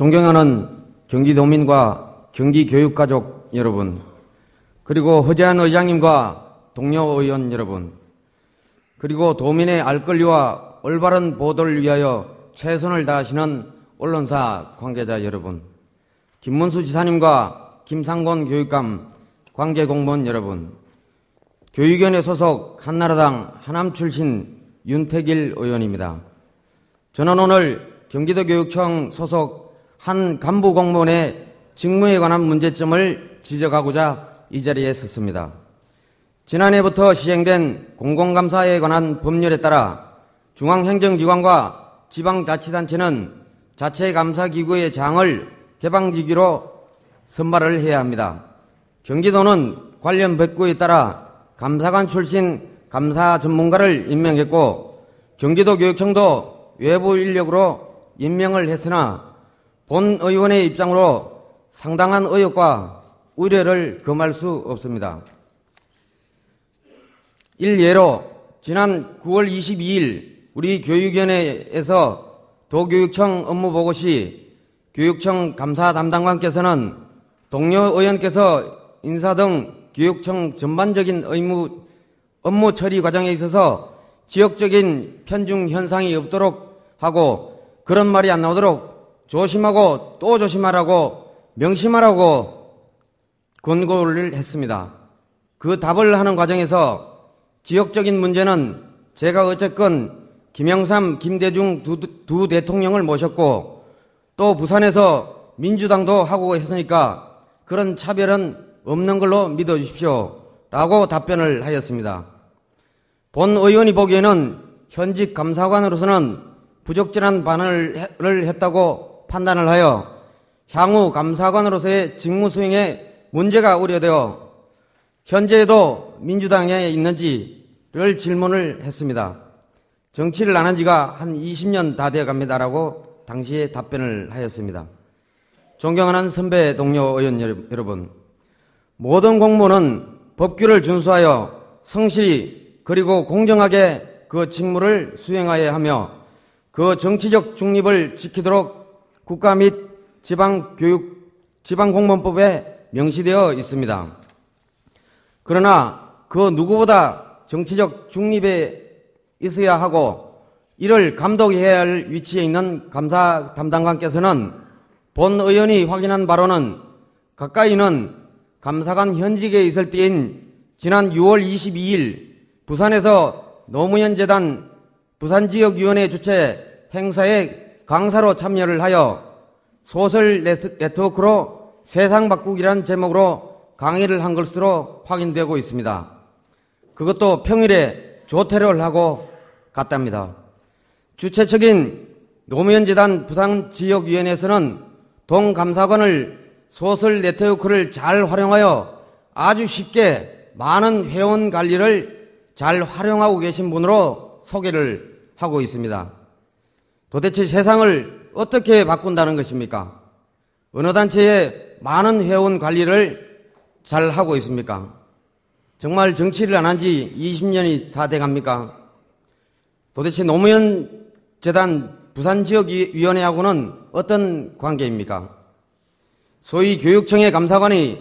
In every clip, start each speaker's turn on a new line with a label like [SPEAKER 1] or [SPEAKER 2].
[SPEAKER 1] 존경하는 경기도민과 경기교육가족 여러분, 그리고 허재한 의장님과 동료 의원 여러분, 그리고 도민의 알 권리와 올바른 보도를 위하여 최선을 다하시는 언론사 관계자 여러분, 김문수 지사님과 김상곤 교육감 관계 공무원 여러분, 교육위원회 소속 한나라당 하남 출신 윤태길 의원입니다. 저는 오늘 경기도 교육청 소속 한 간부 공무원의 직무에 관한 문제점을 지적하고자 이 자리에 섰습니다. 지난해부터 시행된 공공감사에 관한 법률에 따라 중앙행정기관과 지방자치단체는 자체감사기구의 장을 개방직위로 선발을 해야 합니다. 경기도는 관련 법규에 따라 감사관 출신 감사 전문가를 임명했고 경기도 교육청도 외부 인력으로 임명을 했으나 본 의원의 입장으로 상당한 의혹과 우려를 금할 수 없습니다. 일예로 지난 9월 22일 우리 교육위원회에서 도교육청 업무보고 시 교육청 감사 담당관께서는 동료 의원께서 인사 등 교육청 전반적인 의무 업무 처리 과정에 있어서 지역적인 편중 현상이 없도록 하고 그런 말이 안 나오도록 조심하고 또 조심하라고 명심하라고 권고를 했습니다. 그 답을 하는 과정에서 지역적인 문제는 제가 어쨌건 김영삼, 김대중 두, 두 대통령을 모셨고 또 부산에서 민주당도 하고 했으니까 그런 차별은 없는 걸로 믿어 주십시오. 라고 답변을 하였습니다. 본 의원이 보기에는 현직 감사관으로서는 부적절한 반응을 했다고 판단을 하여 향후 감사관으로서의 직무 수행에 문제가 우려되어 현재에도 민주당에 있는지를 질문을 했습니다. 정치를 안 한 지가 한 20년 다 되어 갑니다라고 당시에 답변을 하였습니다. 존경하는 선배 동료 의원 여러분, 모든 공무원은 법규를 준수하여 성실히 그리고 공정하게 그 직무를 수행하여야 하며 그 정치적 중립을 지키도록 국가 및 지방교육, 지방공무원법에 명시되어 있습니다. 그러나 그 누구보다 정치적 중립에 있어야 하고 이를 감독해야 할 위치에 있는 감사 담당관께서는 본 의원이 확인한 바로는 가까이는 감사관 현직에 있을 때인 지난 6월 22일 부산에서 노무현 재단 부산지역위원회 주최 행사에 강사로 참여를 하여 소설 네트워크로 세상 바꾸기란 제목으로 강의를 한 것으로 확인되고 있습니다. 그것도 평일에 조퇴를 하고 갔답니다. 주최 측인 노무현 재단 부산 지역위원회에서는 동감사관을 소설 네트워크를 잘 활용하여 아주 쉽게 많은 회원 관리를 잘 활용하고 계신 분으로 소개를 하고 있습니다. 도대체 세상을 어떻게 바꾼다는 것입니까? 어느 단체에 많은 회원 관리를 잘 하고 있습니까? 정말 정치를 안 한 지 20년이 다 돼 갑니까? 도대체 노무현 재단 부산지역위원회하고는 어떤 관계입니까? 소위 교육청의 감사관이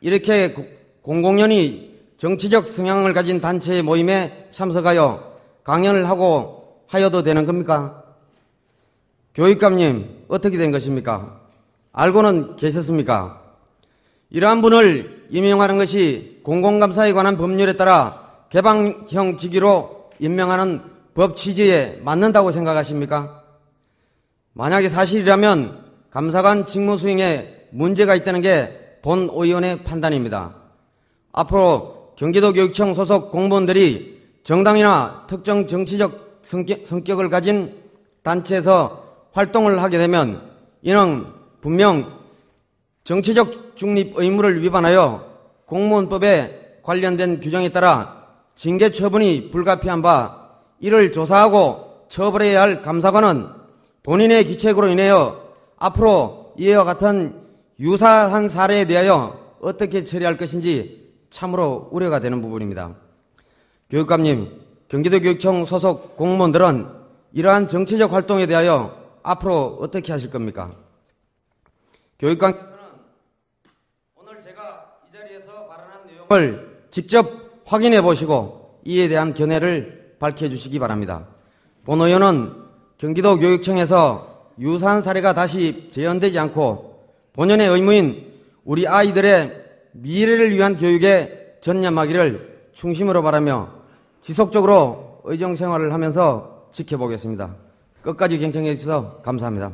[SPEAKER 1] 이렇게 공공연히 정치적 성향을 가진 단체의 모임에 참석하여 강연을 하고 하여도 되는 겁니까? 교육감님, 어떻게 된 것입니까? 알고는 계셨습니까? 이러한 분을 임명하는 것이 공공감사에 관한 법률에 따라 개방형 직위로 임명하는 법 취지에 맞는다고 생각하십니까? 만약에 사실이라면 감사관 직무 수행에 문제가 있다는 게 본 의원의 판단입니다. 앞으로 경기도 교육청 소속 공무원들이 정당이나 특정 정치적 성격, 을 가진 단체에서 활동을 하게 되면 이는 분명 정치적 중립 의무를 위반하여 공무원법에 관련된 규정에 따라 징계 처분이 불가피한 바 이를 조사하고 처벌해야 할 감사관은 본인의 기책으로 인하여 앞으로 이와 같은 유사한 사례에 대하여 어떻게 처리할 것인지 참으로 우려가 되는 부분입니다. 교육감님, 경기도 교육청 소속 공무원들은 이러한 정치적 활동에 대하여 앞으로 어떻게 하실 겁니까? 교육관께서는 오늘 제가 이 자리에서 발언한 내용을 직접 확인해 보시고 이에 대한 견해를 밝혀 주시기 바랍니다. 본 의원은 경기도 교육청에서 유사한 사례가 다시 재현되지 않고 본연의 의무인 우리 아이들의 미래를 위한 교육에 전념하기를 중심으로 바라며 지속적으로 의정 생활을 하면서 지켜보겠습니다. 끝까지 경청해 주셔서 감사합니다.